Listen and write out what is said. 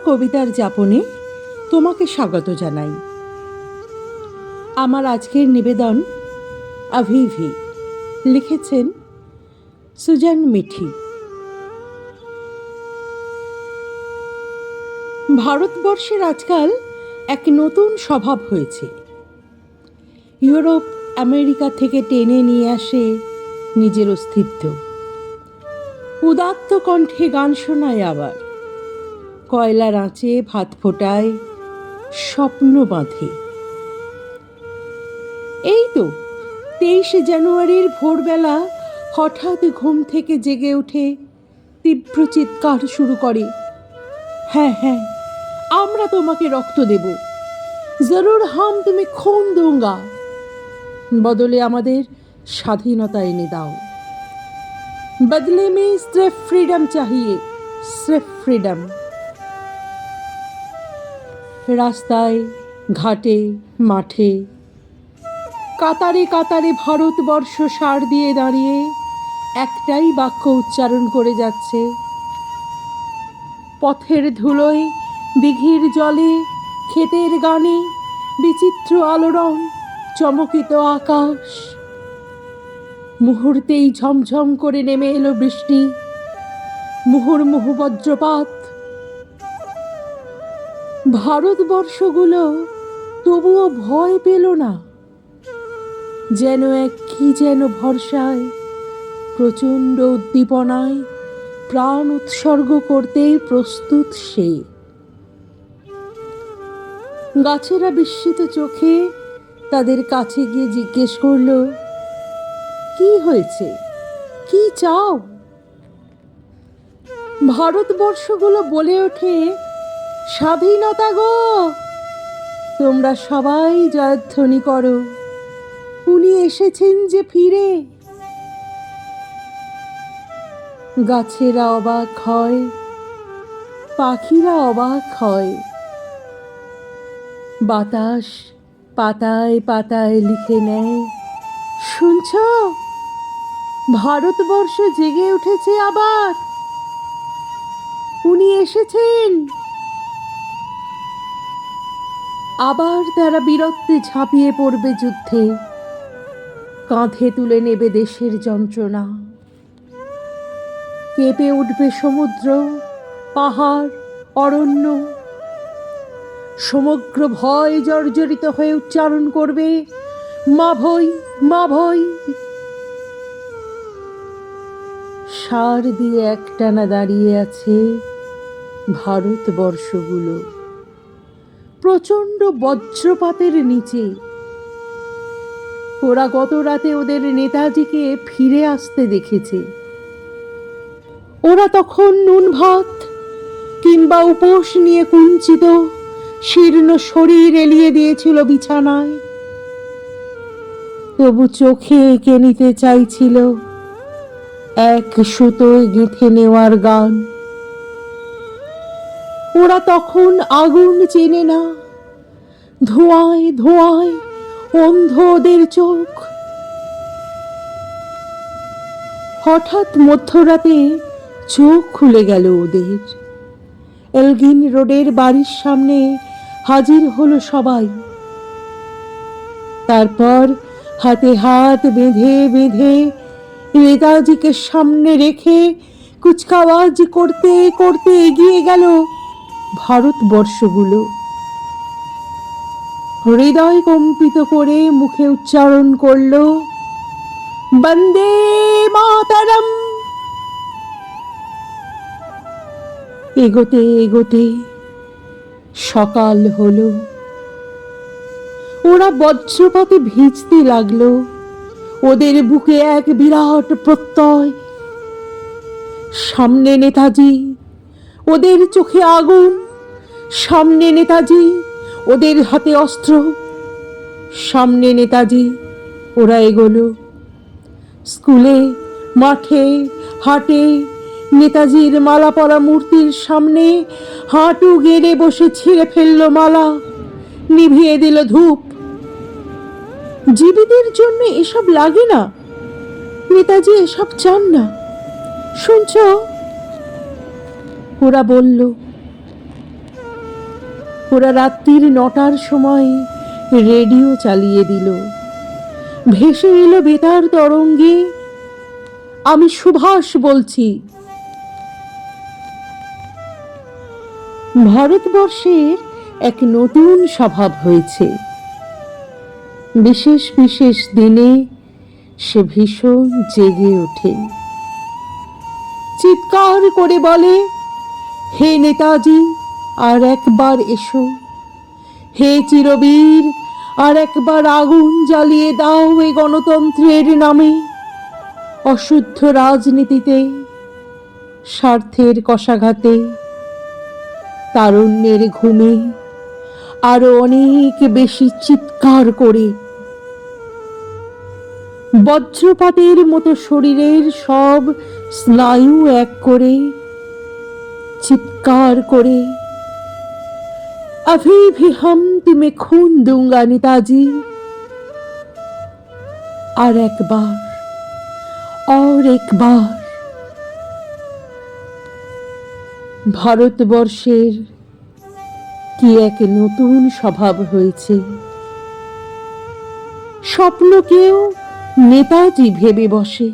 কবিতার যাপনে তোমাকে স্বাগত জানাই। আমার আজকের নিবেদন আভিভি। লিখেছেন সুজান মিঠি। ভারতবর্ষের আজকাল এক নতুন স্বভাব হয়েছে। ইউরোপ আমেরিকা থেকে টেনে নিয়ে আসে নিজের অস্তিত্ব। উদাত্ত কণ্ঠে গান শোনায় আবার। কয়লার আঁচে ভাত ফোটায়, স্বপ্ন বাঁধে। এই তো তেইশে জানুয়ারির ভোরবেলা হঠাৎ ঘুম থেকে জেগে উঠে তীব্র চিৎকার শুরু করে হ্যাঁ হ্যাঁ আমরা তোমাকে রক্ত দেব। জরুর হাম তুমি খুন দোঙ্গা। বদলে আমাদের স্বাধীনতা এনে দাও। বদলে মে স্রেফ ফ্রিডম চাহিয়ে, স্রেফ ফ্রিডম। রাস্তায়, ঘাটে, মাঠে। কাতারে কাতারে ভারতবর্ষ সার দিয়ে দাঁড়িয়ে একটাই বাক্য উচ্চারণ করে যাচ্ছে। পথের ধুলোয়, দিঘির জলে, ক্ষেতের গানে বিচিত্র আলোড়ন, চমকিত আকাশ। মুহূর্তেই ঝমঝম করে নেমে এলো বৃষ্টি। মুহুর্মুহু বজ্রপাত ভারতবর্ষগুলো তবুও ভয় পেল না। যেন এক কি যেন ভরসায়, প্রচণ্ড উদ্দীপনায় প্রাণ উৎসর্গ করতেই প্রস্তুত সে। গাছেরা বিস্মিত চোখে তাদের কাছে গিয়ে জিজ্ঞেস করল, কি হয়েছে? কি চাও? ভারতবর্ষগুলো বলে ওঠে স্বাধীনতা গো। তোমরা সবাই জয়ধ্বনি করো। উনি এসেছেন যে ফিরে। গাছেরা অবাক হয়, পাখিরা অবাক হয়। বাতাস পাতায় পাতায় লিখে নেয়। শুনছ? ভারতবর্ষ জেগে উঠেছে আবার। উনি এসেছেন। আবার তারা বীরত্বে ঝাঁপিয়ে পড়বে যুদ্ধে। কাঁধে তুলে নেবে দেশের যন্ত্রণা। কেঁপে উঠবে সমুদ্র, পাহাড়, অরণ্য। সমগ্র ভয় জর্জরিত হয়ে উচ্চারণ করবে, মা ভই মা ভই সার দিয়ে একটানা দাঁড়িয়ে আছে ভারতবর্ষগুলো। প্রচণ্ড বজ্রপাতের নিচে। ওরা গত রাতে ওদের নেতাজিকে ফিরে আসতে দেখেছে। ওরা তখন নুন ভাত কিংবা উপোস নিয়ে কুঞ্চিত শীর্ণ শরীর এলিয়ে দিয়েছিল বিছানায়। তবু চোখে এঁকে নিতে চাইছিল এক সুতোয় গেঁথে নেওয়ার গান। ওরা তখন আগুন চেনে না। ধোঁয়ায় ধোঁয়ায় অন্ধ ওদের চোখ। হঠাৎ মধ্যরাতে চোখ খুলে গেল ওদের। এলগিন রোডের বাড়ির সামনে হাজির হলো সবাই। তারপর হাতে হাত বেঁধে বেঁধে নেতাজিকে সামনে রেখে কুচকাওয়াজ করতে করতে এগিয়ে গেল ভারতবর্ষগুলো। হৃদয় কম্পিত করে মুখে উচ্চারণ করল, বন্দে মাতারম! এগোতে এগোতে সকাল হলো। ওরা বজ্রপাতে ভিজতে লাগল। ওদের বুকে এক বিরাট প্রত্যয়। সামনে নেতাজি, ওদের চোখে আগুন। সামনে নেতাজি, ওদের হাতে অস্ত্র। সামনে নেতাজি, ওরা এগোলো। স্কুলে, মাঠে, হাটে, নেতাজির মালা পরা মূর্তির সামনে হাঁটু গেড়ে বসে ছিঁড়ে ফেলল মালা, নিভিয়ে দিল ধূপ। জীবীদের জন্য এসব লাগে না। নেতাজি এসব চান না। শুনছ? ওরা বলল ওরা রাত্রির নটার সময় রেডিও চালিয়ে দিল। ভেসে এলো বেতার তরঙ্গে, আমি সুভাষ বলছি। ভারতবর্ষের এক নতুন স্বভাব হয়েছে। বিশেষ বিশেষ দিনে সে ভীষণ জেগে ওঠে। চিৎকার করে বলে, হে নেতাজি আর একবার এসো। হে চিরবীর, আর একবার আগুন জ্বালিয়ে দাও এ গণতন্ত্রের নামে। অশুদ্ধ রাজনীতিতে, স্বার্থের কষাঘাতে, তারুণ্যের ঘুমে আরও অনেক বেশি চিৎকার করে। বজ্রপাতের মতো শরীরের সব স্নায়ু এক করে চিৎকার করে अभी भी हम तुम्हें खून दूंगा नेताजी আর একবার और একবার ভারতবর্ষের কি এক নতুন স্বভাব হয়েছে স্বপ্নকেও নেতাজি ভেবে বসে